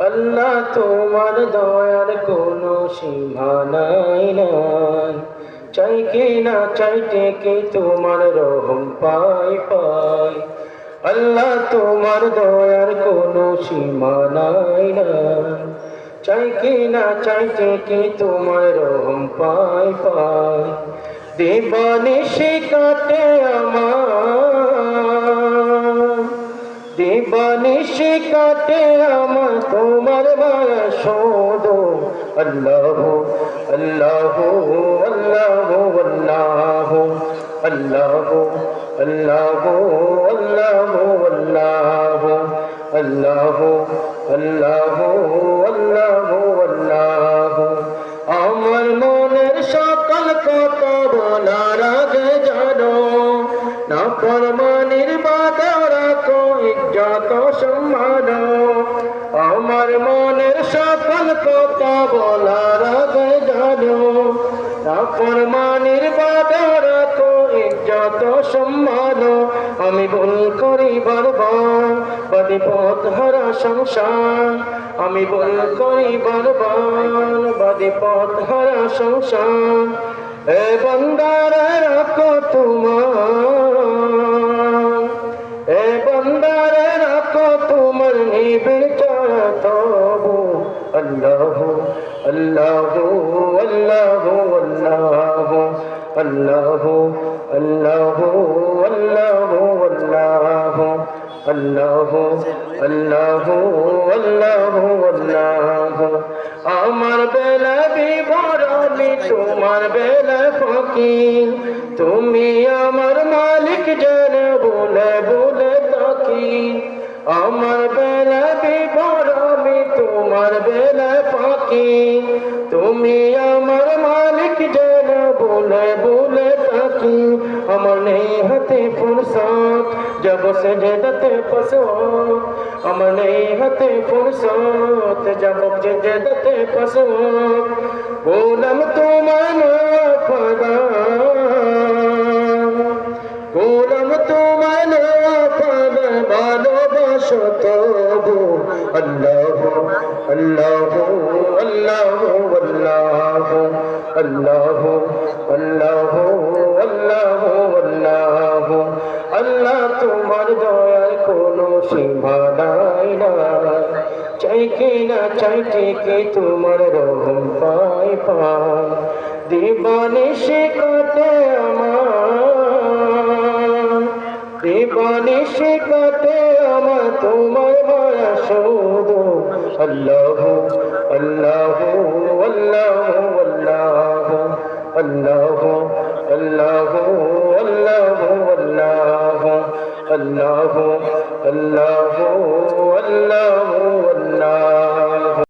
আল্লাহ তোমার দয়ার কোনো সীমানাই নাই চাই কি না চাইতে কি তোমার রহম পাই পাই। আল্লাহ তোমার দয়ার কোনো সীমানাই নাই চাই কি না চাইতে কি তোমার রহম পাই পাই। দেবানিশি কাটে আমার। দিবানিশি কাটে আমার। তোমার শোধ আল্লাহ আল্লাহ আল্লাহ আল্লাহ আল্লাহ আল্লাহ আল্লাহ আল্লাহ আল্লাহ আল্লাহ আল্লাহ আল্লাহ আমার মনের সকল কথা বলার আগে জানো না ফরমানির বাধা রাখো ইজ্জত সম্মান আমার মনের সকল কথা বলার আগে জানো না ফরমানির বাধা রাখো, ইজ্জত সম্মান। আমি ভুল করি বারবার পথ হারা সংসার। আমি ভুল করি বারবার বাদে পথ হারা সংসার। এ বন্দারে রাখো তোমার والله والله والله الله الله والله والله الله الله والله والله আমার বেলা বিবর আমি তোমার বেলা ফকির তুমি আমার মালিক যেন বলে বলে তাকি আমার বেলা বিবর আমি তোমার বেলা ফকির তুমি আমার মালিক যেন বলে বলে তাকি আমার নেই হাতে ফুরসত জব সে জেদতে পসো আমার নেই হাতে ফুরসত জব যে জেদতে পসো গোলাম তোমার ফদা গোলাম তোমার পদ ভালোবাসো তবু। আল্লাহ আল্লাহ আল্লাহ। আল্লাহ আল্লাহ আল্লাহ আল্লাহ। আল্লাহ তোমার দয়ার কোনো সীমা নাই চাই কি না চাইতে কি তোমার রহম পাই পাই দিবানিশি কাটে আমার। দিবানিশি কাটে আমার তোমার মায়া শোধ। আল্লাহ الله والله والله الله الله والله والله الله الله والله والله